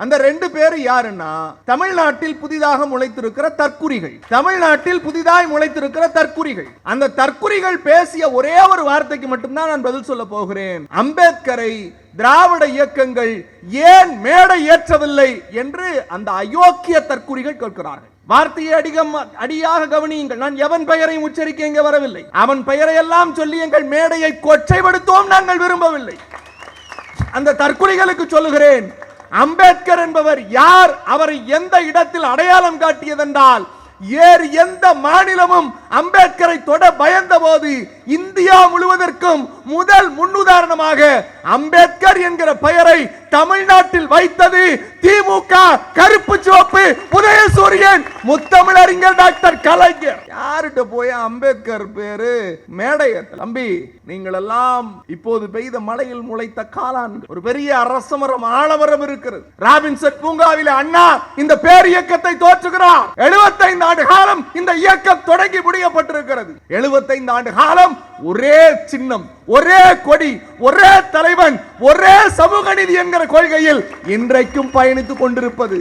அந்த ரெண்டு பேர் யாருன்னா தமிழ்நாட்டில் புதிதாக முளைத்திருக்கிற தற்குறிகள். தமிழ்நாட்டில் புதிதாய் முளைத்திருக்கிற தற்குறிகள். அந்த தற்குறிகள் பேசிய ஒரே ஒரு வார்த்தைக்கு மட்டும்தான் நான் பதில் சொல்ல போகிறேன். அம்பேத்கரை திராவிட இயக்கங்கள் ஏன் மேடை ஏற்றவில்லை என்று அந்த அயோக்கிய தற்குறிகள் கேட்கிறார்கள். வார்த்தையை அடிகம் அடியாக கவனியுங்கள். நான் எவன் பெயரையும் உச்சரிக்க இங்கே வரவில்லை. அவன் பெயரை எல்லாம் சொல்லி எங்கள் மேடையை கொச்சைப்படுத்தோம் நாங்கள் விரும்பவில்லை. அந்த தற்குறிகளுக்கு சொல்லுகிறேன் அம்பேத்கர் என்பவர் யார்? அவரை எந்த இடத்தில் அடையாளம் காட்டியதென்றால் ஏறு எந்த மாநிலமும் அம்பேத்கரை தொட பயந்த போது இந்தியா முழுவதற்கும் முதல் முன்னுதாரணமாக அம்பேத்கர் என்கிற பெயரை தமிழ்நாட்டில் வைத்தது திமுக. கருப்பு சிவப்பு உதயசூரியன். முத்தமிழறிஞர் டாக்டர் கலைஞர். யார்கிட்ட போய் அம்பேத்கர் பேரு? மேடை தம்பி நீங்கள் எல்லாம் இப்போது பெய்த மழையில் முளைத்த காலான் ஒரு பெரிய அரசமரம் ஆலமரம் இருக்கிறது. ராபின்சன் பூங்காவில் அண்ணா இந்த பேர் இயக்கத்தை தோற்றுகிறார். 75 ஆண்டு காலம் இந்த இயக்கம் தொடங்கி முடியப்பட்டிருக்கிறது. 75 ஆண்டு காலம் எல்லாம் ஒரே சின்னம் ஒரே கொடி ஒரே தலைவன் ஒரே சமூக நீதி என்கிற கொள்கையில் இன்றைக்கும் பயணித்துக் கொண்டிருப்பது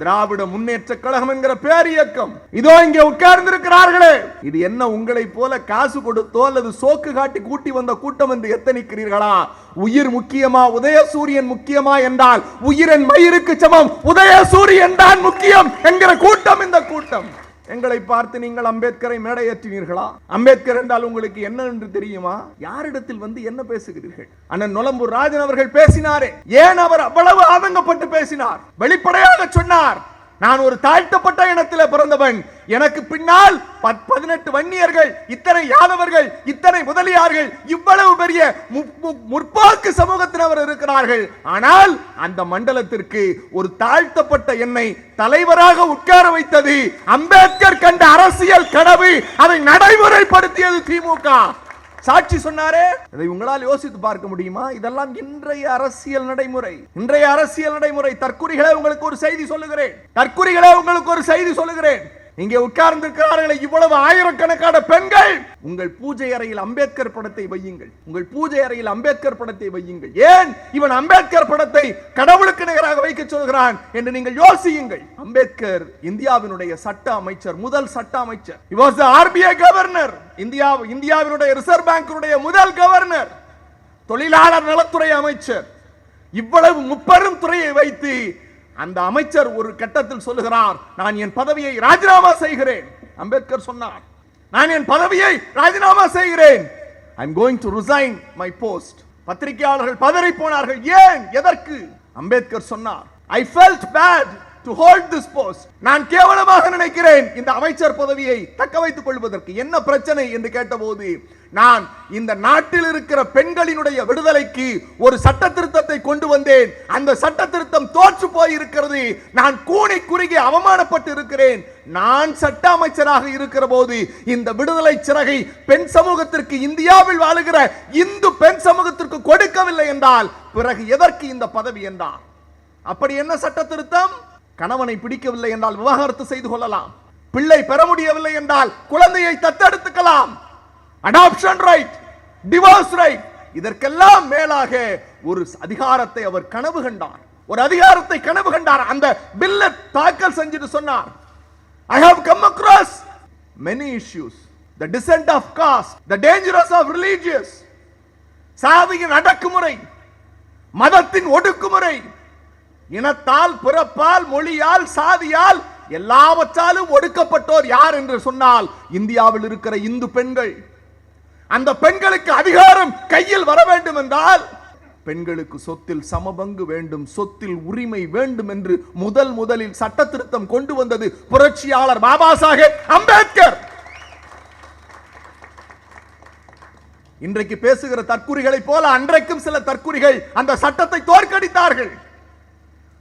திராவிட முன்னேற்ற கழகம் என்கிற பேர் இயக்கம் இதோ இங்கே உட்கார்ந்திருக்கிறார்களே. இது என்ன உங்களை போல காசு கொடுத்தோ அல்லது சோக்கு காட்டி கூட்டி வந்த கூட்டம் என்று எத்தனிக்கிறீர்களா? உயிர் முக்கியமா உதயசூரியன் முக்கியமா என்றால் உயிரின் மயிருக்கு சமம் உதயசூரியன் தான் முக்கியம் என்கிற கூட்டம் இந்த கூட்டம். எங்களை பார்த்து நீங்கள் அம்பேத்கரை மேடையேற்றினீர்களா? அம்பேத்கர் என்றால் உங்களுக்கு என்ன என்று தெரியுமா? யாரிடத்தில் வந்து என்ன பேசுகிறீர்கள்? அண்ணன் நொலம்பூர் ராஜன் அவர்கள் பேசினாரே. ஏன் அவர் அவ்வளவு ஆதங்கப்பட்டு பேசினார்? வெளிப்படையாக சொன்னார். நான் ஒரு தாழ்த்தப்பட்ட இனத்தில் பிறந்தவன். எனக்கு பின்னால் பதினெட்டு வன்னியர்கள் இத்தனை யாதவர்கள் இத்தனை முதலியார்கள் இவ்வளவு பெரிய மு- முற்போக்கு சமூகத்தினவர் இருக்கிறார்கள். ஆனால் அந்த மண்டலத்திற்கு ஒரு தாழ்த்தப்பட்ட என்னை தலைவராக உட்கார வைத்தது அம்பேத்கர் கண்ட அரசியல் கனவு அதை நடைமுறைப்படுத்தியது திமுக. சாட்சி சொன்னாரே? இதை உங்களால் யோசித்து பார்க்க முடியுமா? இதெல்லாம் இன்றைய அரசியல் நடைமுறை. இன்றைய அரசியல் நடைமுறை. தற்குறிகளை உங்களுக்கு ஒரு செய்தி சொல்லுகிறேன். தற்குறிகளை உங்களுக்கு ஒரு செய்தி சொல்லுகிறேன். இங்கே உட்கார்ந்திருக்கிறார்களே இவ்வளவு ஆயிரக்கணக்கான பெண்கள்! உங்கள் பூஜை அறையில் அம்பேத்கர் படத்தை வையுங்கள். உங்கள் பூஜை அறையில் அம்பேத்கர் படத்தை வையுங்கள். ஏன்? இவன் அம்பேத்கர் படத்தை கடவுளுக்கு நிகராக வைக்க சொல்கிறான் என்று நீங்கள் யோசியுங்கள். அம்பேத்கர் இந்தியாவினுடைய சட்ட அமைச்சர் முதல் சட்ட அமைச்சர். He was the RBI governor India இந்தியாவினுடைய ரிசர்வ் பேங்கினுடைய முதல் கவர்னர் தொழிலாளர் நலத்துறை அமைச்சர். இவ்வளவு முப்பெரும் துறையை வைத்து அந்த அமைச்சர் ஒரு கட்டத்தில் சொல்லுகிறார் நான் என் பதவியை ராஜினாமா செய்கிறேன். அம்பேத்கர் சொன்னார் நான் என் பதவியை ராஜினாமா செய்கிறேன். I am going to resign my post பத்திரிகையாளர்கள் பதறி போனார்கள் ஏன்? எதற்கு? அம்பேத்கர் சொன்னார் I felt bad to hold this post நான் கேவலமாக நினைக்கிறேன் இந்த அமைச்சர் பதவியை தக்க வைத்துக் கொள்வதற்கு என்ன பிரச்சனை என்று கேட்டபோது நான் இந்த நாட்டில் இருக்கிற பெண்களினுடைய விடுதலைக்கு ஒரு சட்ட திருத்தத்தை கொண்டு வந்தேன். அந்த சட்ட திருத்தம் தோற்று போய் இருக்கிறது நான் கூனி குறுகி அவமானப்பட்டு இருக்கிறேன். நான் சட்ட அமைச்சராக இருக்கிற போது இந்த விடுதலை சிறகை பெண் சமூகத்திற்கு இந்தியாவில் வாழுகிற இந்து பெண் சமூகத்திற்கு கொடுக்கவில்லை என்றால் பிறகு எதற்கு இந்த பதவி என்றார்? அப்படி என்ன சட்ட திருத்தம் கணவனை பிடிக்கவில்லை என்றால் விவாகரத்து செய்து கொள்ளலாம். பிள்ளை பெற முடியவில்லை என்றால் குழந்தையை தத்தெடுத்துக்கலாம். அடாப்ஷன் ரைட் டிவோர்ஸ் ரைட் இதற்கெல்லாம் மேலாக ஒரு அதிகாரத்தை அவர் கனவு கண்டார். ஒரு அதிகாரத்தை கனவு கண்டார். அந்த பில்ல தாக்கல் செஞ்சுட்டு சொன்னார். I have come across many issues the descent of caste the dangerous of religious சாதியின் அடக்குமுறை மதத்தின் ஒடுக்குமுறை இனத்தால் பிறப்பால் மொழியால் சாதியால் எல்லாவற்றாலும் ஒடுக்கப்பட்டோர் யார் என்று சொன்னால் இந்தியாவில் இருக்கிற இந்து பெண்கள். அந்த பெண்களுக்கு அதிகாரம் கையில் வர வேண்டும் என்றால் பெண்களுக்கு சொத்தில் சமபங்கு வேண்டும் சொத்தில் உரிமை வேண்டும் என்று முதல் முதலில் சட்ட திருத்தம் கொண்டு வந்தது புரட்சியாளர் பாபா சாஹேப் அம்பேத்கர். இன்றைக்கு பேசுகிற தற்குறிகளைப் போல அன்றைக்கும் சில தற்குறிகள் அந்த சட்டத்தை தோற்கடித்தார்கள்.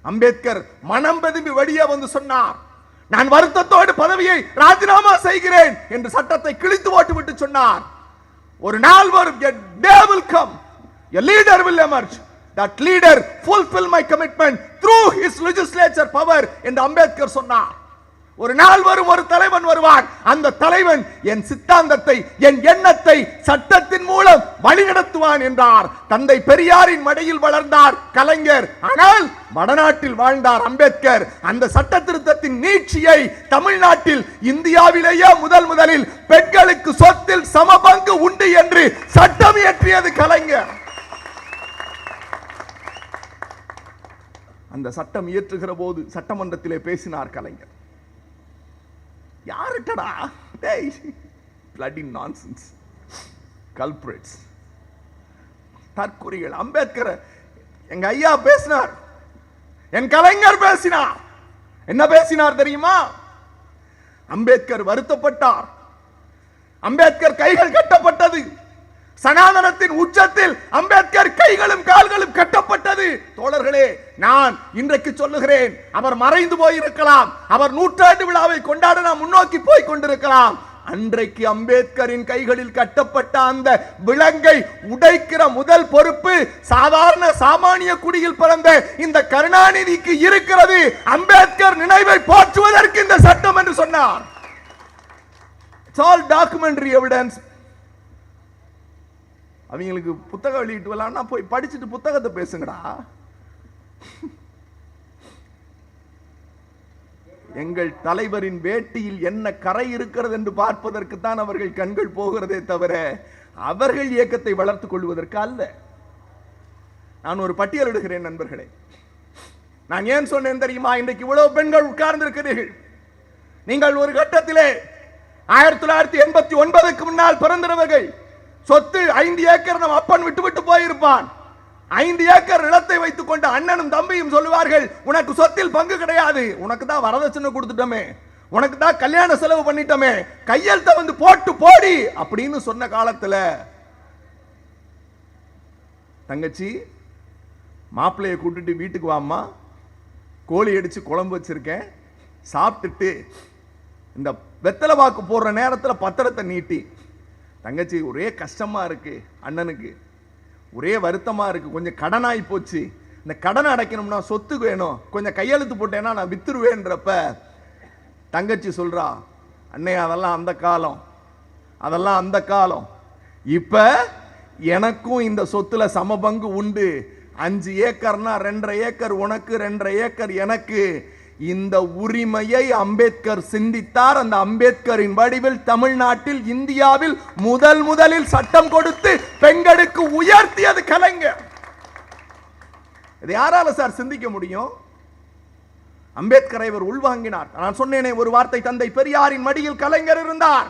அம்பேத்கர் மனம் பதும்பி வெளியே வந்து சொன்னார். நான் வருத்தத்தோடு பதவியை ராஜினாமா செய்கிறேன் என்று சட்டத்தை கிழித்து ஓட்டு விட்டு சொன்னார். ஒரு நாள் வரும் a day will come. A leader will emerge. That leader fulfill my commitment through his legislature என்று அம்பேத்கர் சொன்னார். ஒரு நாள் வரும் ஒரு தலைவன் வருவான். அந்த தலைவன் என் சித்தாந்தத்தை என் எண்ணத்தை சட்டத்தின் மூலம் வழிநடத்துவான் என்றார். தந்தை பெரியாரின் மடியில் வளர்ந்தார் கலைஞர். ஆனால் வடநாட்டில் வாழ்ந்தார் அம்பேத்கர். அந்த சட்ட திருத்தத்தின் நீட்சியை தமிழ்நாட்டில் இந்தியாவிலேயே முதல் முதலில் பெண்களுக்கு சொத்தில் சமபங்கு உண்டு என்று சட்டம் இயற்றியது கலைஞர். அந்த சட்டம் இயற்றுகிற போது சட்டமன்றத்திலே பேசினார் கலைஞர். யாருக்கடா டேய் bloody nonsense. culprits. தற்கொலைகள். அம்பேத்கர் எங்க ஐயா பேசினார். என் கலைஞர் பேசினார். என்ன பேசினார் தெரியுமா? அம்பேத்கர் வருத்தப்பட்டார். அம்பேத்கர் கைகள் கட்டப்பட்டது. சனாதனத்தின் உச்சத்தில் அம்பேத்கர் கைகளும் கால்களும் கட்டப்பட்டது. தோழர்களே நான் இன்றைக்கு சொல்லுகிறேன் அவர் மறைந்து போயிருக்கலாம் அவர் நூற்றாண்டு விழாவை கொண்டாட நாம் முன்னோக்கி போய் கொண்டிருக்கலாம். அன்றைக்கு அம்பேத்கரின் கைகளில் கட்டப்பட்ட அந்த விலங்கை உடைக்கிற முதல் பொறுப்பு சாதாரண சாமானிய குடியில் பிறந்த இந்த கருணாநிதிக்கு இருக்கிறது. அம்பேத்கர் நினைவை போற்றுவதற்கு இந்த சட்டம் என்று சொன்னார். இட்ஸ் ஆல் டாக்குமெண்டரி எவிடன்ஸ் அவங்களுக்கு புத்தகம் வெளியிட்டு வரலாம்னா போய் படிச்சுட்டு புத்தகத்தை பேசுங்கடா. எங்கள் தலைவரின் வேட்டியில் என்ன கரை இருக்கிறது என்று பார்ப்பதற்கு தான் அவர்கள் கண்கள் போகிறதே தவிர அவர்கள் இயக்கத்தை வளர்த்துக் கொள்வதற்கு அல்ல. நான் ஒரு பட்டியலிடுகிறேன் நண்பர்களே. நான் ஏன் சொன்னேன் தெரியுமா? இன்றைக்கு இவ்வளவு பெண்கள் உட்கார்ந்திருக்கிறீர்கள். நீங்கள் ஒரு கட்டத்திலே ஆயிரத்தி தொள்ளாயிரத்தி எண்பத்தி ஒன்பதுக்கு முன்னால் பிறந்தவர்கள். சொத்து ஐந்து ஏக்கர் நம் அப்பன் விட்டு விட்டு போயிருப்பான். ஐந்து ஏக்கர் நிலத்தை வைத்துக் கொண்டு அண்ணனும் தம்பியும் சொல்லுவார்கள் உனக்கு சொத்தில் பங்கு கிடையாது. உனக்கு தான் வரதட்சணை கொடுத்துட்டோமே. உனக்கு தான் கல்யாண செலவு பண்ணிட்டோமே. கையெழுத்த வந்து போட்டு போடி. அப்படின்னு சொன்ன காலத்துல தங்கச்சி மாப்பிள்ளையை கூட்டிட்டு வீட்டுக்கு வாம்மா. கோழி அடிச்சு குழம்பு வச்சிருக்கேன். சாப்பிட்டுட்டு இந்த வெத்தலை வாக்கு போடுற நேரத்தில் பத்திரத்தை நீட்டி தங்கச்சி ஒரே கஷ்டமாக இருக்குது அண்ணனுக்கு. ஒரே வருத்தமாக இருக்குது கொஞ்சம் கடனாகி போச்சு. இந்த கடனை அடைக்கணும்னா சொத்து வேணும். கொஞ்சம் கையெழுத்து போட்டேன்னா நான் வித்துருவேன்றப்ப தங்கச்சி சொல்கிறா அண்ணே அதெல்லாம் அந்த காலம். அதெல்லாம் அந்த காலம். இப்போ எனக்கும் இந்த சொத்தில் சமபங்கு உண்டு. அஞ்சு ஏக்கர்னா ரெண்டரை ஏக்கர் உனக்கு ரெண்டரை ஏக்கர் எனக்கு இந்த உரிமையை அம்பேத்கர் சிந்தித்தார். அந்த அம்பேத்கரின் வடிவில் தமிழ்நாட்டில் இந்தியாவில் முதல் முதலில் சட்டம் கொடுத்து பெண்களுக்கு உயர்த்தியது கலைஞர். இது யாரால சார் சிந்திக்க முடியும்? அம்பேத்கரை இவர் உள்வாங்கினார். நான் சொன்னேனே ஒரு வார்த்தை தந்தை பெரியாரின் மடியில் கலைஞர் இருந்தார்.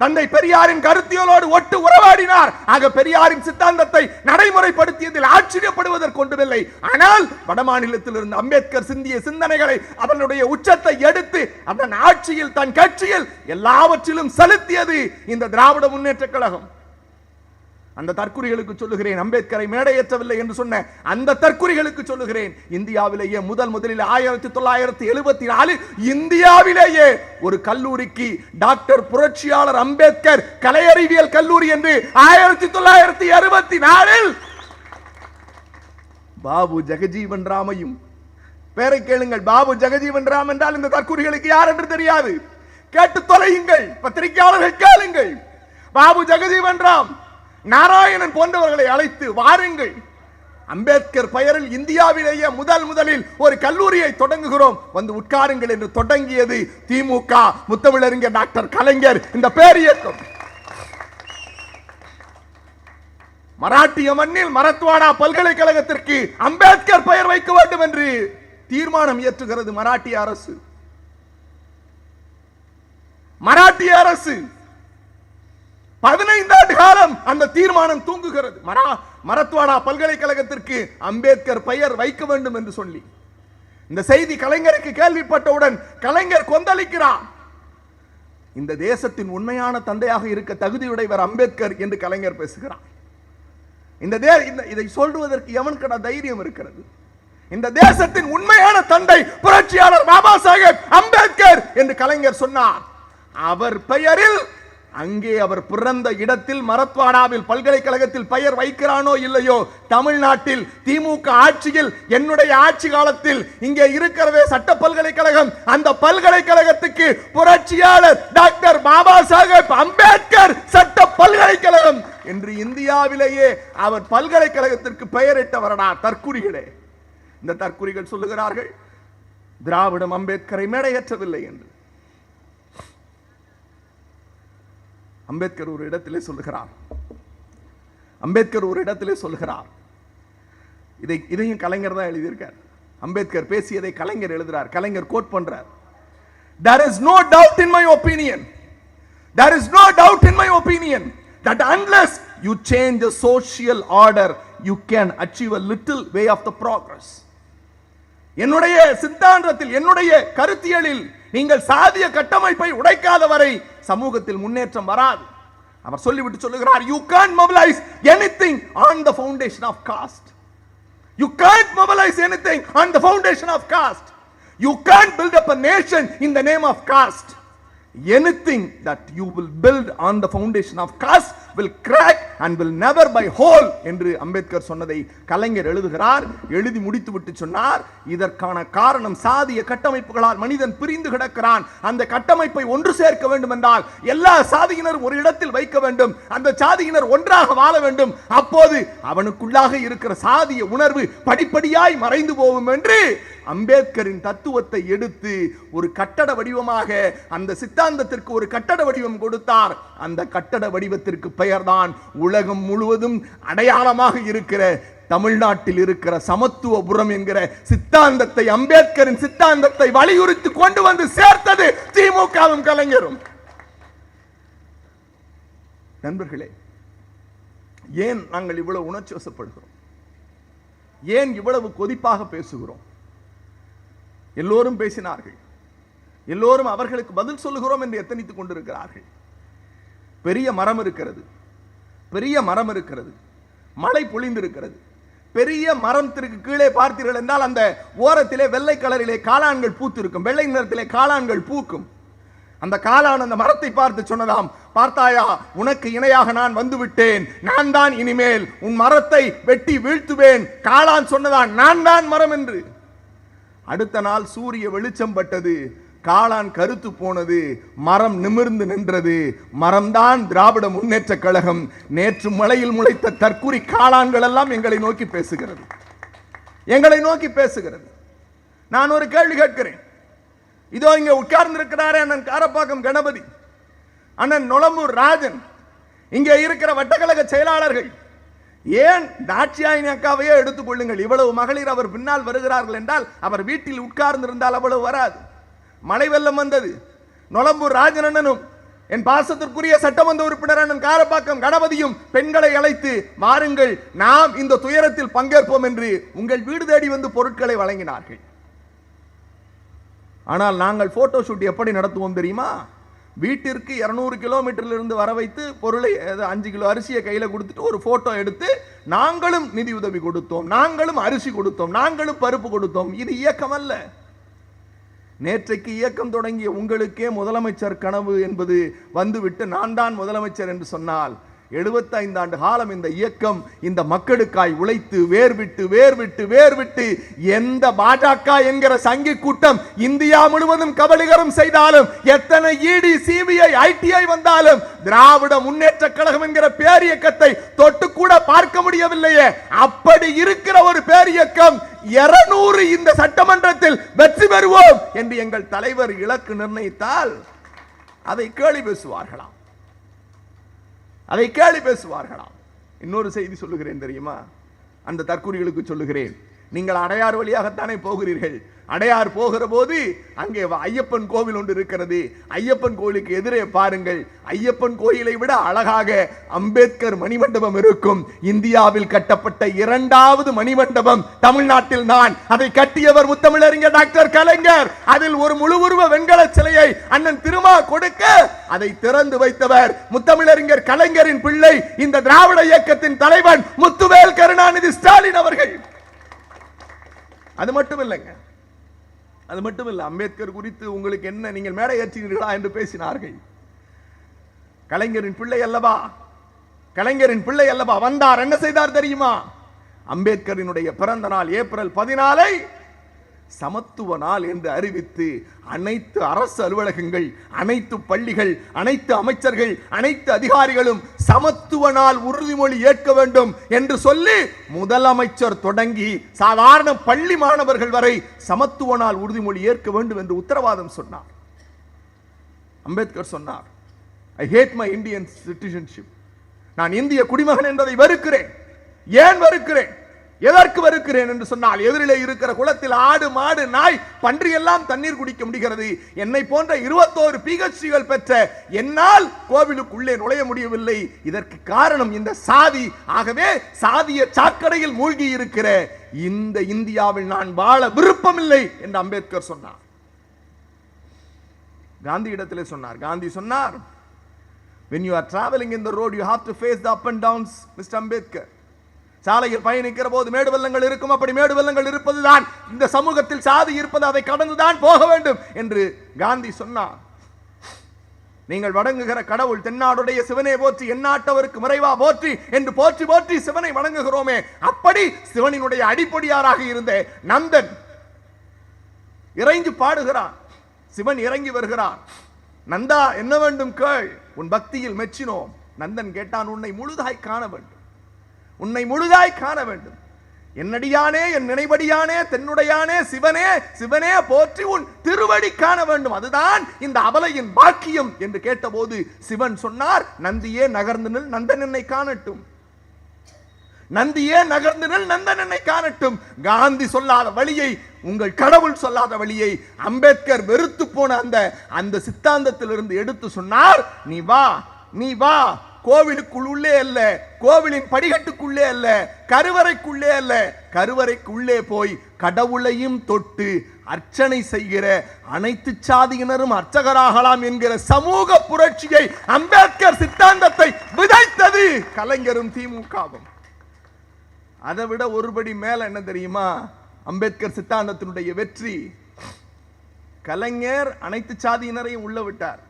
தந்தை பெரியாரின் கருத்தியலோடு ஒட்டு உறவாடினார். ஆக பெரியாரின் சித்தாந்தத்தை நடைமுறைப்படுத்தியதில் ஆச்சரியப்படுவதற்கு ஒன்றுமில்லை. ஆனால் வடமாநிலத்தில் இருந்த அம்பேத்கர் சிந்திய சிந்தனைகளை அதனுடைய உச்சத்தை எடுத்து அதன் ஆட்சியில் தன் கட்சியில் எல்லாவற்றிலும் செலுத்தியது இந்த திராவிட முன்னேற்ற கழகம். அந்த தற்குறிகளுக்கு சொல்லுகிறேன் அம்பேத்கரை மேடையேற்றவில்லை என்று சொன்ன அந்த தற்குறிகளுக்கு சொல்லுகிறேன் இந்தியாவிலேயே முதல் முதலில் ஆயிரத்தி தொள்ளாயிரத்தி எழுபத்தி நாலு இந்தியாவிலேயே ஒரு கல்லூரிக்கு டாக்டர் புரட்சியாளர் அம்பேத்கர் கலை அறிவியல் கல்லூரி என்று ஆயிரத்தி தொள்ளாயிரத்தி அறுபத்தி நாலில் பாபு ஜெகஜீவன் ராமையும் பேரை கேளுங்கள் பாபு ஜெகஜீவன் ராம் என்றால் இந்த தற்குறிகளுக்கு யார் என்று தெரியாது. கேட்டு தொலையுங்கள் பத்திரிகையாளர்கள் கேளுங்கள். பாபு ஜெகஜீவன் ராம் நாராயணன் போன்றவர்களை அழைத்து வாருங்கள். அம்பேத்கர் பெயரில் இந்தியாவிலேயே முதல் முதலில் ஒரு கல்லூரியை தொடங்குகிறோம். வந்து உட்காருங்கள் என்று தொடங்கியது திமுக. முத்தமிழறிஞர் டாக்டர் கலைஞர். இந்த பேரியக்கம் மராட்டிய மண்ணில் மரத்வாடா பல்கலைக்கழகத்திற்கு அம்பேத்கர் பெயர் வைக்க வேண்டும் என்று தீர்மானம் இயற்றுகிறது மராட்டிய அரசு. மராட்டிய அரசு பதினைந்தாண்டு காலம் அந்த தீர்மானம் தூங்குகிறது. மரா மரத்வாடா பல்கலைக்கழகத்திற்கு அம்பேத்கர் பெயர் வைக்க வேண்டும் என்று சொல்லி. இந்த செய்தி கலைஞருக்கு கேள்விப்பட்டவுடன் கலைஞர் கொந்தளிக்கிறார். இந்த தேசத்தின் உண்மையான தந்தையாக இருக்க தகுதியுடையவர் அம்பேத்கர் என்று கலைஞர் பேசுகிறார். இந்த தே இந்த இதை சொல்வதற்கு எவனுக்கட தைரியம் இருக்கிறது? இந்த தேசத்தின் உண்மையான தந்தை புரட்சியாளர் பாபா சாஹேப் அம்பேத்கர் என்று கலைஞர் சொன்னார். அவர் பெயரில் அங்கே அவர் பிறந்த இடத்தில் மரத்வாடாவில் பல்கலைக்கழகத்தில் பெயர் வைக்கிறானோ இல்லையோ? தமிழ்நாட்டில் திமுக ஆட்சியில் என்னுடைய ஆட்சி காலத்தில் இங்கே இருக்கிறதே சட்ட பல்கலைக்கழகம். அந்த பல்கலைக்கழகத்துக்கு புரட்சியாளர் டாக்டர் பாபா சாஹேப் அம்பேத்கர் சட்ட பல்கலைக்கழகம் என்று இந்தியாவிலேயே அவர் பல்கலைக்கழகத்திற்கு பெயரிட்டவரடா தற்குறிகளே. இந்த தற்குறிகள் சொல்லுகிறார்கள் திராவிடம் அம்பேத்கரை மேடையற்றவில்லை என்று. அம்பேத்கர் ஒரு இடத்திலே சொல்லுகிறார். அம்பேத்கர் ஒரு இடத்திலே சொல்லுகிறார். இதை இதையும் கலைஞர் தான் எழுதியிருக்கார். அம்பேத்கர் பேசியதை கலைஞர் எழுதுறார். கலைஞர் கோட் பண்றார். There is no doubt in my opinion there is no doubt in my opinion that unless you change the social order you can achieve a little way of the என்னுடைய சித்தாந்தத்தில் என்னுடைய கருத்தியலில் நீங்கள் சாதிய கட்டமைப்பை உடைக்காத வரை சமூகத்தில் முன்னேற்றம் வராது. அவர் சொல்லிவிட்டு சொல்லுகிறார் you can any anything on the foundation of caste you can't mobilise anything on the foundation of caste you can't build up a nation in the name of caste anything that you will build on the foundation of caste will crack and will never be whole என்று அம்பேத்கர் சொன்னதை கலைஞர் எழுதுகிறார். எழுதி முடித்துவிட்டு சொன்னார். இதற்கான காரணம் சாதிய கட்டமைப்புகளால் மனிதன் பிரிந்து கிடக்கிறான். அந்த கட்டமைப்பை ஒன்று சேர்க்க வேண்டும் என்றால் எல்லா சாதியினரும் ஒரு இடத்தில் வைக்க வேண்டும். அந்த சாதியினர் ஒன்றாக வாழ வேண்டும். அப்போது அவனுக்குள்ளாக இருக்கிற சாதிய உணர்வு படிப்படியாய் மறைந்து போகும் என்று அம்பேத்கரின் தத்துவத்தை எடுத்து ஒரு கட்டட வடிவமாக அந்த சித்தாந்தத்திற்கு ஒரு கட்டட வடிவம் கொடுத்தார். அந்த கட்டட வடிவத்திற்கு பெயர்தான் உலகம் முழுவதும் அடையாளமாக இருக்கிற தமிழ்நாட்டில் இருக்கிற சமத்துவபுரம் என்கிற சித்தாந்தத்தை அம்பேத்கரின் சித்தாந்தத்தை வலியுறுத்தி கொண்டு வந்து சேர்த்தது திமுகவும் கலைஞரும். நண்பர்களே ஏன் நாங்கள் இவ்வளவு உணர்ச்சி வசப்படுகிறோம் ஏன் இவ்வளவு கொதிப்பாக பேசுகிறோம்? எல்லோரும் பேசினார்கள். எல்லோரும் அவர்களுக்கு பதில் சொல்லுகிறோம் என்று எத்தனித்துக் கொண்டிருக்கிறார்கள். பெரிய மரம் இருக்கிறது. பெரிய மரம் இருக்கிறது. மழை பொழிந்திருக்கிறது. பெரிய மரத்திற்கு கீழே பார்த்தீர்கள் என்றால் அந்த ஓரத்திலே வெள்ளை கலரிலே காளான்கள் பூத்திருக்கும். வெள்ளை நிறத்திலே காளான்கள் பூக்கும். அந்த காளான் அந்த மரத்தை பார்த்து சொன்னதாம் பார்த்தாயா உனக்கு இணையாக நான் வந்துவிட்டேன். நான் தான் இனிமேல் உன் மரத்தை வெட்டி வீழ்த்துவேன். காளான் சொன்னதான் நான் தான் மரம் என்று. அடுத்த நாள் சூரிய வெளிச்சம் பட்டது. காளான் கருத்து போனது மரம் நிமிர்ந்து நின்றது. மரம்தான் திராவிட முன்னேற்ற கழகம். நேற்று மலையில் முளைத்த தற்குறி காளான்கள் எல்லாம் எங்களை நோக்கி பேசுகிறது. எங்களை நோக்கி பேசுகிறது. நான் ஒரு கேள்வி கேட்கிறேன். இதோ இங்கே உட்கார்ந்து இருக்கிறாரே அண்ணன் காரப்பாக்கம் கணபதி. அண்ணன் நொளம்பூர் ராஜன். இங்கே இருக்கிற வட்டக்கழக செயலாளர்கள். ஏன் தாட்சியாயினி அக்காவையே எடுத்துக்கொள்ளுங்கள் இவ்வளவு மகளிர் அவர் பின்னால் வருகிறார்கள் என்றால் அவர் வீட்டில் உட்கார்ந்திருந்தால் அவ்வளவு வராது. மழை வெள்ளம் வந்தது. நொளம்பூர் ராஜனண்ணனும் என் பாசத்திற்குரிய சட்டமன்ற உறுப்பினர் அண்ணன் காரப்பாக்கம் கணபதியும் பெண்களை அழைத்து மாறுங்கள் நாம் இந்த துயரத்தில் பங்கேற்போம் என்று உங்கள் வீடு தேடி வந்து பொருட்களை வழங்கினார்கள். ஆனால் நாங்கள் போட்டோ ஷூட் எப்படி நடத்துவோம் தெரியுமா? வீட்டிற்கு இரநூறு கிலோமீட்டர்லிருந்து வர வைத்து பொருளை அஞ்சு கிலோ அரிசியை கையில் கொடுத்துட்டு ஒரு போட்டோ எடுத்து நாங்களும் நிதி உதவி கொடுத்தோம். நாங்களும் அரிசி கொடுத்தோம். நாங்களும் பருப்பு கொடுத்தோம். இது இயக்கம் அல்ல நேற்றைக்கு இயக்கம் தொடங்கிய உங்களுக்கே முதலமைச்சர் கனவு என்பது வந்துவிட்டு நான் தான் முதலமைச்சர் என்று சொன்னால் 75 ஆண்டு காலம் இந்த இயக்கம் இந்த மக்களுக்காய் உழைத்து வேர் விட்டு வேர் விட்டு வேர் விட்டு எந்த பாஜக என்கிற சங்கி கூட்டம் இந்தியா முழுவதும் கபலிகரம் செய்தாலும் எத்தனை இடி சிபிஐ ஐடிஐ வந்தாலும் திராவிட முன்னேற்ற கழகம் என்கிற பேரியக்கத்தை தொட்டு கூட பார்க்க முடியவில்லையே. அப்படி இருக்கிற ஒரு பேரியக்கம் இருநூறு இந்த சட்டமன்றத்தில் வெற்றி பெறுவோம் என்று எங்கள் தலைவர் இலக்கு நிர்ணயித்தால் அதை கேலி பேசுவார்களாம். அதை கேலி பேசுவார்களாம். இன்னொரு செய்தி சொல்லுகிறேன் தெரியுமா? அந்த தற்கூறிகளுக்கு சொல்லுகிறேன். நீங்கள் அடையார் வழியாகத்தானே போகிறீர்கள். அடையார் போகிற போது அங்கே ஐயப்பன் கோவில் ஒன்று இருக்கிறது. ஐயப்பன் கோயிலுக்கு எதிரே பாருங்கள். ஐயப்பன் கோயிலை விட அழகாக அம்பேத்கர் மணிமண்டபம் இருக்கும். இந்தியாவில் கட்டப்பட்ட இரண்டாவது மணிமண்டபம் தமிழ்நாட்டில் தான் அதை கட்டியவர் முத்தமிழறிஞர் டாக்டர் கலைஞர். அதில் ஒரு முழு உருவ வெண்கல சிலையை அண்ணன் திருமா கொடுக்க அதை திறந்து வைத்தவர் முத்தமிழறிஞர் கலைஞரின் பிள்ளை இந்த திராவிட இயக்கத்தின் தலைவன் முத்துவேல் கருணாநிதி ஸ்டாலின் அவர்கள். அது மட்டும் இல்லைங்க அது மட்டும் இல்லை அம்பேத்கர் குறித்து உங்களுக்கு என்ன நீங்கள் மேடை ஏற்றுகிறீர்களா என்று பேசினார்கள். கலைஞரின் பிள்ளை அல்லவா? கலைஞரின் பிள்ளை அல்லவா? வந்தார் என்ன செய்தார் தெரியுமா? அம்பேத்கரினுடைய பிறந்த நாள் ஏப்ரல் பதினாலை சமத்துவ நாள் என்று அறிவித்து அனைத்து அரசு அலுவலகங்கள் அனைத்து பள்ளிகள் அனைத்து அமைச்சர்கள் அனைத்து அதிகாரிகளும் சமத்துவ நாள் உறுதிமொழி ஏற்க வேண்டும் என்று சொல்லி முதலமைச்சர் தொடங்கி சாதாரண பள்ளி மாணவர்கள் வரை சமத்துவ நாள் உறுதிமொழி ஏற்க வேண்டும் என்று உத்தரவாதம் சொன்னார். அம்பேத்கர் சொன்னார் I hate my Indian citizenship நான் இந்திய குடிமகன் என்பதை வெறுக்கிறேன். ஏன் வெறுக்கிறேன்? எதற்கு வருகிறேன் என்று சொன்னால் எதிரிலே இருக்கிற குளத்தில் ஆடு மாடு நாய் பன்றி எல்லாம் தண்ணீர் குடிக்க முடிகிறது. என்னை போன்ற இருபத்தோரு பிஹெச்சிகள் பெற்ற என்னால் கோவிலுக்குள்ளே நுழைய முடியவில்லை. இதற்கு காரணம் இந்த சாதி. ஆகவே சாதிய சாக்கடையில் மூழ்கி இருக்கிற இந்த இந்தியாவில் நான் வாழ விருப்பமில்லை என்று அம்பேத்கர் சொன்னார். காந்தி இடத்திலே சொன்னார். காந்தி சொன்னார் when you are traveling in the road you have to face the up and downs mr ambedkar. சாலையில் பயணிக்கிற போது மேடு வெள்ளங்கள் இருக்கும் அப்படி மேடு வெள்ளங்கள் இருப்பதுதான். இந்த சமூகத்தில் சாதி இருப்பது அதை கடந்துதான் போக வேண்டும் என்று காந்தி சொன்னார். நீங்கள் வணங்குகிற கடவுள் தென்னாடுடைய சிவனை போற்றி எந்நாட்டவருக்கு மறைவா போற்றி என்று போற்றி போற்றி சிவனை வணங்குகிறோமே. அப்படி சிவனினுடைய அடிப்படையாராக இருந்த நந்தன் இறைஞ்சு பாடுகிறான் சிவன் இறங்கி வருகிறான் நந்தா என்ன வேண்டும் கேள்? உன் பக்தியில் மெச்சினோம். நந்தன் கேட்டான் உன்னை முழுதாய் காண வேண்டும். உன்னை முழுதாய் காண வேண்டும். என்னடியானே என் நினைவடியானே தென்னுடையானே சிவனே சிவனே போற்றி உன் திருவடி காண வேண்டும். அதுதான் இந்த அபலையின் பாக்கியம் என்று கேட்டபோது சிவன் சொன்னார் நந்தியே நகர்ந்து நில் நந்தன் என்னை காணட்டும். நந்தியே நகர்ந்து நில் நந்தன் என்னை காணட்டும். காந்தி சொல்லாத வழியை உங்கள் கடவுள் சொல்லாத வழியை அம்பேத்கர் வெறுத்து போன அந்த அந்த சித்தாந்தத்திலிருந்து எடுத்து சொன்னார் நீ வா நீ வா கோவிலுக்குள் உள்ளே அல்ல கோவிலின் படிகட்டுக்குள்ளே அல்ல கருவறைக்குள்ளே அல்ல. கருவறைக்குள்ளே போய் கடவுளையும் தொட்டு அர்ச்சனை செய்கிற அனைத்து சாதியினரும் அர்ச்சகராகலாம் என்கிற சமூக புரட்சியை அம்பேத்கர் சித்தாந்தத்தை விதைத்தது கலைஞரும் திமுகவும். அதை விட ஒருபடி மேல என்ன தெரியுமா? அம்பேத்கர் சித்தாந்தத்தினுடைய வெற்றி. கலைஞர் அனைத்து சாதியினரையும் உள்ள விட்டார்.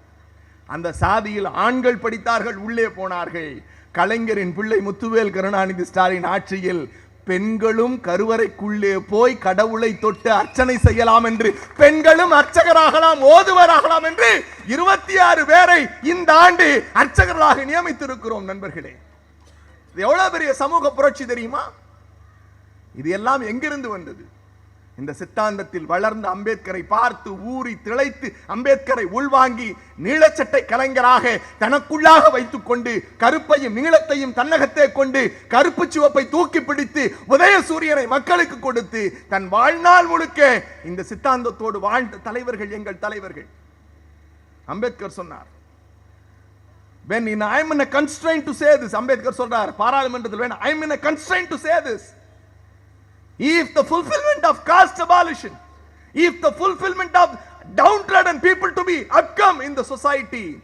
அந்த சாதியில் ஆண்கள் படித்தார்கள் உள்ளே போனார்கள். கலைஞரின் பிள்ளை முத்துவேல் கருணாநிதி ஸ்டாலின் ஆட்சியில் பெண்களும் கருவறைக்குள்ளே போய் கடவுளை தொட்டு அர்ச்சனை செய்யலாம் என்று பெண்களும் அர்ச்சகராகலாம் ஓதுவராகலாம் என்று இருபத்தி ஆறு பேரை இந்த ஆண்டு அர்ச்சகர்களாக நியமித்திருக்கிறோம் நண்பர்களே. இது எவ்வளவு பெரிய சமூக புரட்சி தெரியுமா? இது எல்லாம் எங்கிருந்து வந்தது? இந்த சித்தாந்தத்தில் வளர்ந்த அம்பேத்கரை பார்த்து ஊறி திளைத்து அம்பேத்கரை உள்வாங்கி நீளச்சட்டை கலைஞராக தனக்குள்ளாக வைத்துக் கொண்டு கருப்பையும் நீளத்தையும் தன்னகத்தே கொண்டு கருப்பு சிவப்பை தூக்கி பிடித்து உதயசூரியனை மக்களுக்கு கொடுத்து தன் வாழ்நாள் முழுக்க இந்த சித்தாந்தத்தோடு வாழ்ந்த தலைவர்கள் எங்கள் தலைவர்கள். அம்பேத்கர் சொன்னார். When in I am in a constraint to say this Ambedkar சொல்றார். பாராளுமன்றத்தில் when I in a constraint to say this if the fulfillment of caste abolition if the fulfillment of downtrodden people to be upcome in the society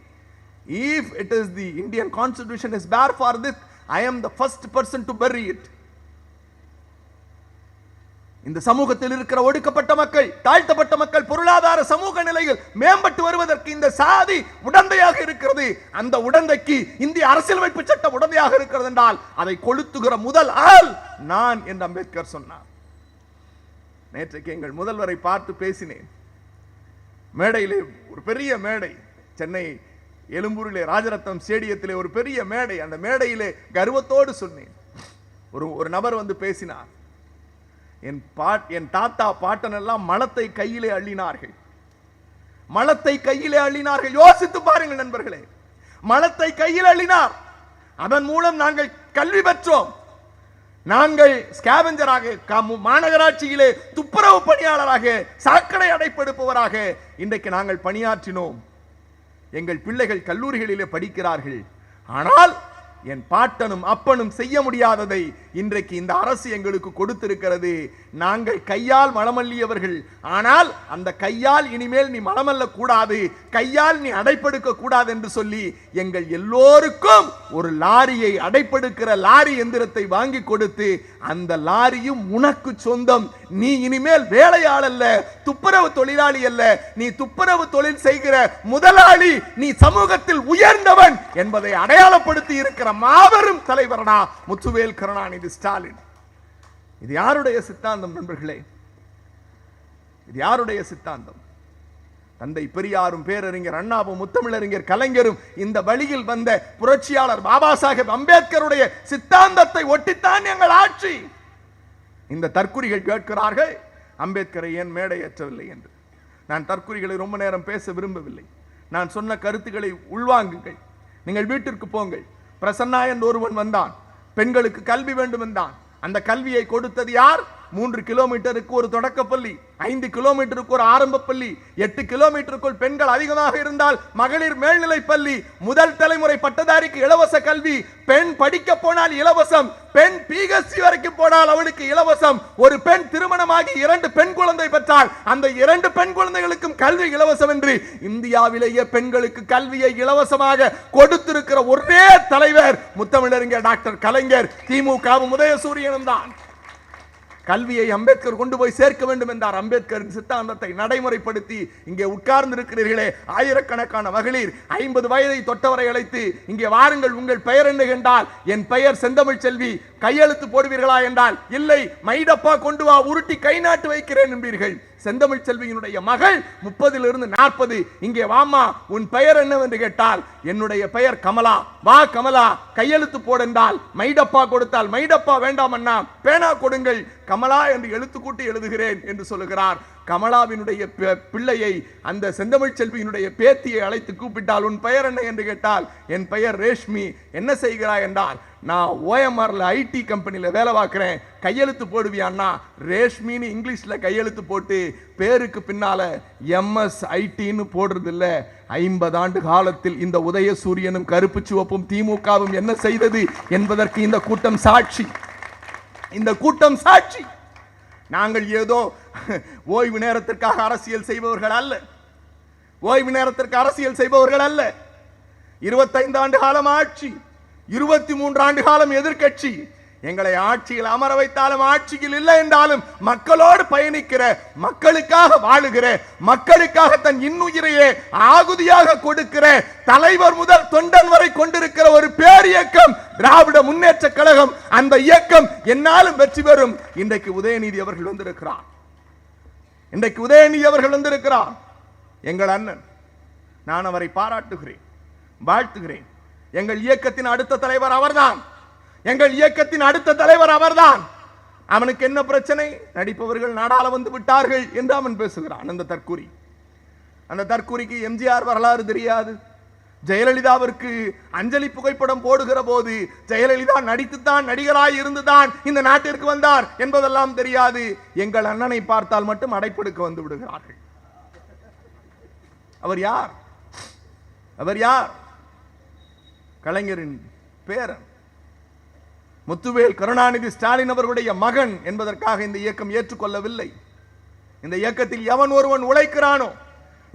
if it is the Indian constitution is bare for this I am the first person to bury it இந்த சமூகத்தில் இருக்கிற ஒடுக்கப்பட்ட மக்கள் தாழ்த்தப்பட்ட மக்கள் பொருளாதார சமூக நிலையில் மேம்பட்டு வருவதற்கு இந்த சாதி உடந்தையாக இருக்கிறது. அந்த உடந்தைக்கு இந்திய அரசியலமைப்பு சட்டம் உடந்தையாக இருக்கிறது என்றால் அதை கொளுத்துகிற முதல் ஆள் நான் என்று அம்பேத்கர் சொன்னார். நேற்றைக்கு எங்கள் முதல்வரை பார்த்து பேசினேன். மேடையிலே ஒரு பெரிய மேடை சென்னை எழும்பூரிலே ராஜரத்னம் ஸ்டேடியத்திலே ஒரு பெரிய மேடை அந்த மேடையிலே கர்வத்தோடு சொன்னேன். ஒரு ஒரு நபர் வந்து பேசினார். என் பாட் என் தாத்தா பாட்டனெல்லாம் மலத்தை கையிலே அள்ளினார்கள். மலத்தை கையிலே அள்ளினார்கள். யோசித்து பாருங்கள் நண்பர்களே. மலத்தை கையில் அள்ளினார். அதன் மூலம் நாங்கள் கல்வி பெற்றோம். நாங்கள் ஸ்கேவெஞ்சராக மாநகராட்சியிலே துப்புரவு பணியாளராக சாக்கடை அடைப்படுப்பவராக இன்றைக்கு நாங்கள் பணியாற்றினோம். எங்கள் பிள்ளைகள் கல்லூரிகளிலே படிக்கிறார்கள். ஆனால் என் பாட்டனும் அப்பனும் செய்ய முடியாததை இன்றைக்கு இந்த அரசு எங்களுக்கு கொடுத்திருக்கிறது. நாங்கள் கையால் மலமல்லியவர்கள் ஆனால் அந்த கையால் இனிமேல் நீ மலமல்ல கூடாது. கையால் நீ அடைப்படுக்க கூடாது என்று சொல்லி எங்கள் எல்லோருக்கும் ஒரு லாரியை அடைப்படுக்கிற லாரி எந்திரத்தை வாங்கி கொடுத்து அந்த லாரியும் உனக்கு சொந்தம். நீ இனிமேல் வேலையாள் அல்ல துப்புரவு தொழிலாளி அல்ல. நீ துப்புரவு தொழில் செய்கிற முதலாளி நீ சமூகத்தில் உயர்ந்தவன் என்பதை அடையாளப்படுத்தி இருக்கிற மாபெரும் தலைவரனா முத்துவேல் கருணாநிதி இது ஸ்டாலின். இது யாருடைய சித்தாந்தம் நண்பர்களே? இது யாருடைய சித்தாந்தம்? தந்தை பெரியாரும் பேரறிஞர் அண்ணாவும் முத்தமிழறிஞர் கலைஞரும் இந்த வழியில் வந்த புரட்சியாளர் பாபா சாஹேப் அம்பேத்கருடைய சித்தாந்தத்தை ஒட்டித்தான் எங்கள் ஆட்சி. இந்த தற்குறிகள் கேட்கிறார்கள் அம்பேத்கரை ஏன் மேடையேற்றவில்லை என்று. நான் தற்குறிகளை ரொம்ப நேரம் பேச விரும்பவில்லை. நான் சொன்ன கருத்துக்களை உள்வாங்குங்கள். நீங்கள் வீட்டிற்கு போங்கள். பிரசன்னா என்று ஒருவன் வந்தான். பெண்களுக்கு கல்வி வேண்டும் என்றான் அந்த கல்வியை கொடுத்தது யார்? மூன்று கிலோமீட்டருக்கு ஒரு தொடக்கப்பள்ளி ஐந்து கிலோமீட்டருக்கு ஒரு ஆரம்ப பள்ளி எட்டு கிலோமீட்டருக்குள் பெண்கள் அதிகமாக இருந்தால் மகளிர் மேல்நிலை பள்ளி முதல் தலைமுறை பட்டதாரிக்கு இலவச கல்வி பெண் படிக்க போனால் இலவசம் பெண் பிஎஸ்சி வரைக்கும் போனால் அவளுக்கு இலவசம் ஒரு பெண் திருமணமாகி இரண்டு பெண் குழந்தை பெற்றால் அந்த இரண்டு பெண் குழந்தைகளுக்கும் கல்வி இலவசம் என்று இந்தியாவிலேயே பெண்களுக்கு கல்வியை இலவசமாக கொடுத்திருக்கிற ஒரே தலைவர் முத்தமிழறிஞர் டாக்டர் கலைஞர் திமுகவும் உதயசூரியனும் தான். கல்வியை அம்பேத்கர் கொண்டு போய் சேர்க்க வேண்டும் என்றார். அம்பேத்கரின் சித்தாந்தத்தை நடைமுறைப்படுத்தி இங்கே உட்கார்ந்து இருக்கிறீர்களே ஆயிரக்கணக்கான மகளிர் ஐம்பது வயதை தொட்டவரை அழைத்து இங்கே வாருங்கள் உங்கள் பெயர் என்ன? என்றால் என் பெயர் செந்தமிழ் செல்வி கையெழுத்து போடுவீர்களா என்றால் இல்லை மைடப்பா கொண்டு வா உருட்டி கை நாட்டு வைக்கிறேன் என்பீர்கள். செந்தமிழ் செல்வியினுடைய மகள் முப்பதிலிருந்து நாற்பது. இங்கே வாமா உன் பெயர் என்னவென்று கேட்டால் என்னுடைய பெயர் கமலா. வா கமலா கையெழுத்து போடென்றால் மைடப்பா கொடுத்தால் மைடப்பா வேண்டாம் அண்ணா பேனா கொடுங்கள் கமலா என்று எழுத்து கூட்டி எழுதுகிறேன் என்று சொல்லுகிறார். கமலாவினுடைய பிள்ளையை அந்த செந்தமிழ் செல்வியினுடைய பேத்தியை அழைத்து கூப்பிட்டால் உன் பெயர் என்ன என்று கேட்டால் என் பெயர் ரேஷ்மி. என்ன செய்கிறாய்? என்றால் நான் ஓஎம்ஆரில் ஐடி கம்பெனியில் வேலை பார்க்குறேன். கையெழுத்து போடுவியான்னா ரேஷ்மின்னு இங்கிலீஷில் கையெழுத்து போட்டு பேருக்கு பின்னால் எம்எஸ் ஐடின்னு போடுறதில்ல. ஐம்பது ஆண்டு காலத்தில் இந்த உதயசூரியனும் கருப்பு சிவப்பும் திமுகவும் என்ன செய்தது என்பதற்கு இந்த கூட்டம் சாட்சி. இந்த கூட்டம் சாட்சி. நாங்கள் ஏதோ ஓய்வு நேரத்திற்காக அரசியல் செய்பவர்கள் அல்ல. ஓய்வு நேரத்திற்கு அரசியல் செய்பவர்கள் அல்ல. இருபத்தைந்து ஆண்டு காலம் ஆட்சி இருபத்தி மூன்று ஆண்டு காலம் எதிர்க்கட்சி எங்களை ஆட்சியில் அமர வைத்தாலும் ஆட்சியில் இல்லை என்றாலும் மக்களோடு பயணிக்கிற மக்களுக்காக வாழுகிற மக்களுக்காக தன் இன்னுயிரையே ஆகுதியாக கொடுக்கிற தலைவர் முதல் தொண்டன் வரை கொண்டிருக்கிற ஒரு பேரியக்கம் திராவிட முன்னேற்ற கழகம். அந்த இயக்கம் என்னாலும் வெற்றி பெறும். இன்றைக்கு உதயநிதி அவர்கள் வந்திருக்கிறார். இன்றைக்கு உதயநிதி அவர்கள் வந்திருக்கிறார். எங்கள் அண்ணன் நான் அவரை பாராட்டுகிறேன் வாழ்த்துகிறேன். எங்கள் இயக்கத்தின் அடுத்த தலைவர் அவர்தான். எங்கள் இயக்கத்தின் அடுத்த தலைவர் அவர்தான். அவனுக்கு என்ன பிரச்சனை? நடிப்பவர்கள் நாடாள வந்து விட்டார்கள் என்று அவன் பேசுகிறான். அந்த தற்கூரி. அந்த தற்கூரிக்கு எம்ஜிஆர் வரலாறு தெரியாது. ஜெயலலிதாவிற்கு அஞ்சலி புகைப்படம் போடுகிற போது ஜெயலலிதா நடித்துத்தான் நடிகராய் இருந்துதான் இந்த நாட்டிற்கு வந்தார் என்பதெல்லாம் தெரியாது. எங்கள் அண்ணனை பார்த்தால் மட்டும் அடைப்படுக்க வந்து விடுகிறார்கள். அவர் யார்? அவர் யார்? கலைஞரின் பேரன். முத்துவேல் கருணாநிதி ஸ்டாலின் அவர்களுடைய மகன் என்பதற்காக இந்த இயக்கம் ஏற்றுக்கொள்ளவில்லை. இந்த இயக்கத்தில் எவன் ஒருவன் உழைக்கிறானோ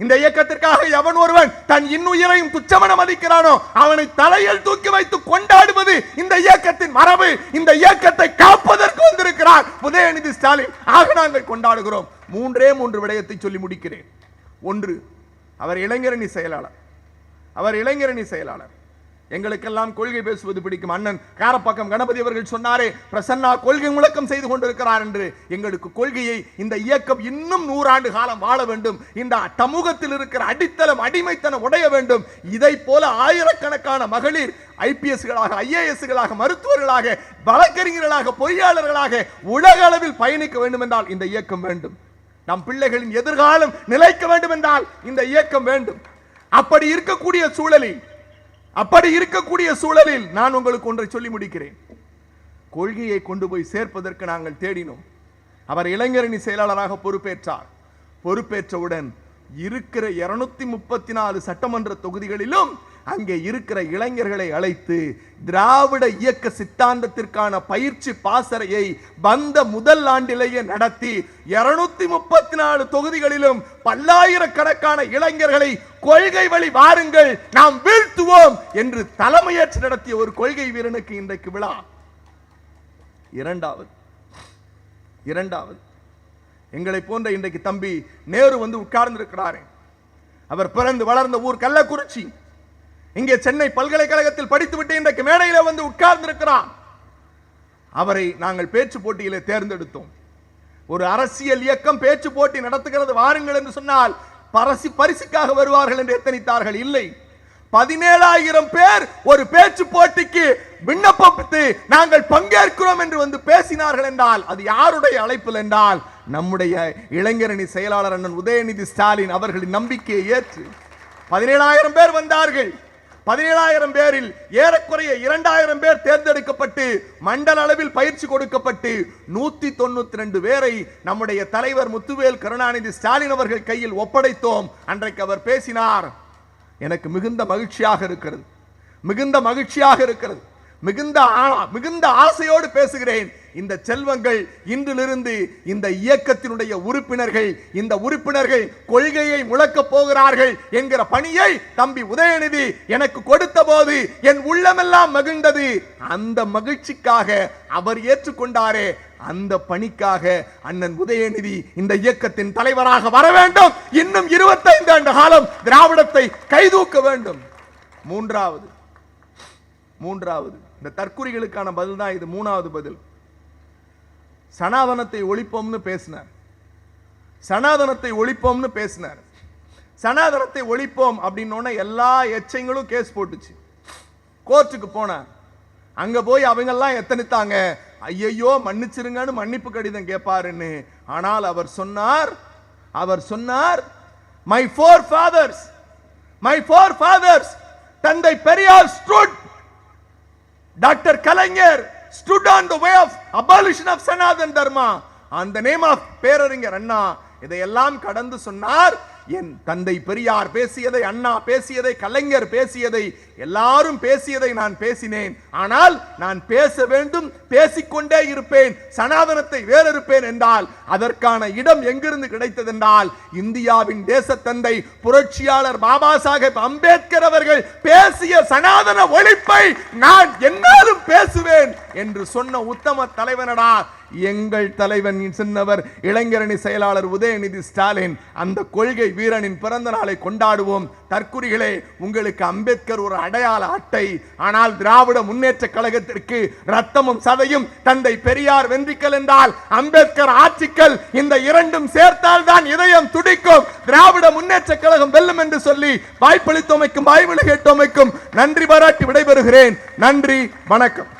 இந்த இயக்கத்திற்காக எவன் ஒருவன் தன் இன்னுயிரையும் துச்சமன மதிக்கிறானோ அவனை தலையில் தூக்கி வைத்து கொண்டாடுவது இந்த இயக்கத்தின் மரபு. இந்த இயக்கத்தை காப்பதற்கு வந்திருக்கிறார் உதயநிதி ஸ்டாலின். ஆக நாங்கள் கொண்டாடுகிறோம். மூன்றே மூன்று விடயத்தை சொல்லி முடிக்கிறேன். ஒன்று அவர் இளைஞரணி செயலாளர். அவர் இளைஞரணி செயலாளர். எங்களுக்கெல்லாம் கொள்கை பேசுவது பிடிக்கும். அண்ணன் காரப்பாக்கம் கணபதி அவர்கள் சொன்னாரே பிரசன்னா கொள்கை முழக்கம் செய்து கொண்டிருக்கிறார் என்று. எங்களுக்கு கொள்கையை இந்த இயக்கம் இன்னும் நூறாண்டு காலம் வாழ வேண்டும். இந்த சமூகத்தில் இருக்கிற அடித்தளம் அடிமைத்தனம் உடைய வேண்டும். இதை போல ஆயிரக்கணக்கான மகளிர் ஐபிஎஸ்களாக ஐஏஎஸ்களாக மருத்துவர்களாக வழக்கறிஞர்களாக பொறியாளர்களாக உலக அளவில் பயணிக்க வேண்டும் என்றால் இந்த இயக்கம் வேண்டும். நம் பிள்ளைகளின் எதிர்காலம் நிலைக்க வேண்டும் என்றால் இந்த இயக்கம் வேண்டும். அப்படி இருக்கக்கூடிய சூழலில் அப்படி இருக்கக்கூடிய சூழலில் நான் உங்களுக்கு ஒன்றை சொல்லி முடிக்கிறேன். கொள்கையை கொண்டு போய் சேர்ப்பதற்கு நாங்கள் தேடினோம். அவர் இளைஞரணி செயலாளராக பொறுப்பேற்றார். பொறுப்பேற்றவுடன் இருக்கிற இருநூத்தி முப்பத்தி நாலு சட்டமன்ற தொகுதிகளிலும் அங்கே இருக்கிற இளைஞர்களை அழைத்து திராவிட இயக்க சித்தாந்தத்திற்கான பயிற்சி பாசறையை வந்த முதல் ஆண்டிலேயே நடத்தி இருநூத்தி முப்பத்தி நாலு தொகுதிகளிலும் பல்லாயிரக்கணக்கான இளைஞர்களை கொள்கை வழி வாருங்கள் நாம் வீழ்த்துவோம் என்று தலைமையேற்று நடத்திய ஒரு கொள்கை வீரனுக்கு இன்றைக்கு விழா. இரண்டாவது இரண்டாவது. எங்களை போன்ற இன்றைக்கு தம்பி நேரு வந்து உட்கார்ந்திருக்கிறாரே. அவர் பிறந்து வளர்ந்த ஊர் கள்ளக்குறிச்சி. இங்கே சென்னை பல்கலைக்கழகத்தில் படித்துவிட்டு இன்றைக்கு மேடையில வந்து உட்கார்ந்திருக்கிறான். அவரை நாங்கள் பேச்சு போட்டியிலே தேர்ந்தெடுத்தோம். ஒரு அரசியல் இயக்கம் பேச்சு போட்டி நடத்துகிறது வாருங்கள் என்று சொன்னால் பரசி பரிசுக்காக வருவார்கள் என்று எத்தனித்தார்கள்? இல்லை. பதினேழாயிரம் பேர் ஒரு பேச்சு போட்டிக்கு விண்ணப்பித்து நாங்கள் பங்கேற்கிறோம் என்று வந்து பேசினார்கள் என்றால் அது யாருடைய அழைப்பில் என்றால் நம்முடைய இளைஞரணி செயலாளர் அண்ணன் உதயநிதி ஸ்டாலின் அவர்களின் நம்பிக்கையை ஏற்று பதினேழாயிரம் பேர் வந்தார்கள். பதினேழாயிரம் பேரில் ஏறக்குறைய இரண்டாயிரம் பேர் தேர்ந்தெடுக்கப்பட்டு மண்டல அளவில் பயிற்சி கொடுக்கப்பட்டு நூத்தி தொண்ணூத்தி ரெண்டு பேரை நம்முடைய தலைவர் முத்துவேல் கருணாநிதி ஸ்டாலின் அவர்கள் கையில் ஒப்படைத்தோம். அன்றைக்கு அவர் பேசினார் எனக்கு மிகுந்த மகிழ்ச்சியாக இருக்கிறது. மிகுந்த மகிழ்ச்சியாக இருக்கிறது. மிகுந்த ஆ- மிகுந்த ஆசையோடு பேசுகிறேன். இந்த செல்வங்கள் இன்றிலிருந்து இந்த இயக்கத்தினுடைய உறுப்பினர்கள் இந்த உறுப்பினர்கள் கொள்கையை முழக்கப் போகிறார்கள் என்கிற பணியை தம்பி உதயநிதி எனக்கு கொடுத்த போது என் உள்ளமெல்லாம் மகிழ்ந்தது. அந்த மகிழ்ச்சிக்காக அவர் ஏற்றுக்கொண்டாரே. அந்த பணிக்காக அண்ணன் உதயநிதி இந்த இயக்கத்தின் தலைவராக வர வேண்டும். இன்னும் 25 ஆண்டு காலம் திராவிடத்தை கைதூக்க வேண்டும். மூன்றாவது மூன்றாவது. இந்த தற்குறிகளுக்கான பதில் தான் இது மூணாவது பதில். சனாதனத்தை ஒழிப்போம்னு பேசினார். சனாதனத்தை ஒழிப்போம்னு பேசினார். சனாதனத்தை ஒழிப்போம் அப்படின்னோடனே எல்லா எச்சங்களும் கேஸ் போட்டுச்சு. கோர்ட்டுக்கு போனார். அங்க போய் அவங்கெல்லாம் எத்தனைத்தாங்க? ஐயையோ மன்னிச்சிருங்கன்னு மன்னிப்பு கடிதம் கேட்பாருன்னு. ஆனால் அவர் சொன்னார் அவர் சொன்னார் my forefathers my forefathers தந்தை Periyar strode doctor Kalaignar stood on the way of abolition of Sanatan Dharma அந்த நேம் ஆஃப் பேரறிஞர் அண்ணா இதையெல்லாம் கடந்து சொன்னார் என் தந்தை பெரியார் பேசியதை அண்ணா பேசியதை கலைஞர் பேசியதை எல்லாரும் பேசியதை நான் பேசினேன். ஆனால் நான் பேச வேண்டும் பேசிக்கொண்டே இருப்பேன் சனாதனத்தை வேறறுப்பேன் என்றால் அதற்கான இடம் எங்கிருந்து கிடைத்ததென்றால் இந்தியாவின் தேசத்தந்தை புரட்சியாளர் பாபா சாஹேப் அம்பேத்கர் அவர்கள் பேசிய சனாதன ஒழிப்பை நான் என்னாலும் பேசுவேன் என்று சொன்ன உத்தம தலைவனடா எங்கள் தலைவன் சின்னவர் இளைஞரணி செயலாளர் உதயநிதி ஸ்டாலின் அந்த கொள்கை வீரனின் பிறந்த நாளை கொண்டாடுவோம். தற்குறிகளே உங்களுக்கு அம்பேத்கர் ஒரு அடையாள அட்டை. ஆனால் திராவிட முன்னேற்ற கழகத்திற்கு ரத்தமும் சதையும் தந்தை பெரியார் வென்றிக்கல் என்றால் அம்பேத்கர் ஆட்சிக்கல் இந்த இரண்டும் சேர்த்தால் தான் இதயம் துடிக்கும். திராவிட முன்னேற்ற கழகம் வெல்லும் என்று சொல்லி வாய்ப்பளித்தமைக்கும் வாய்மொழி கேட்டமைக்கும் நன்றி பாராட்டி விடைபெறுகிறேன். நன்றி வணக்கம்.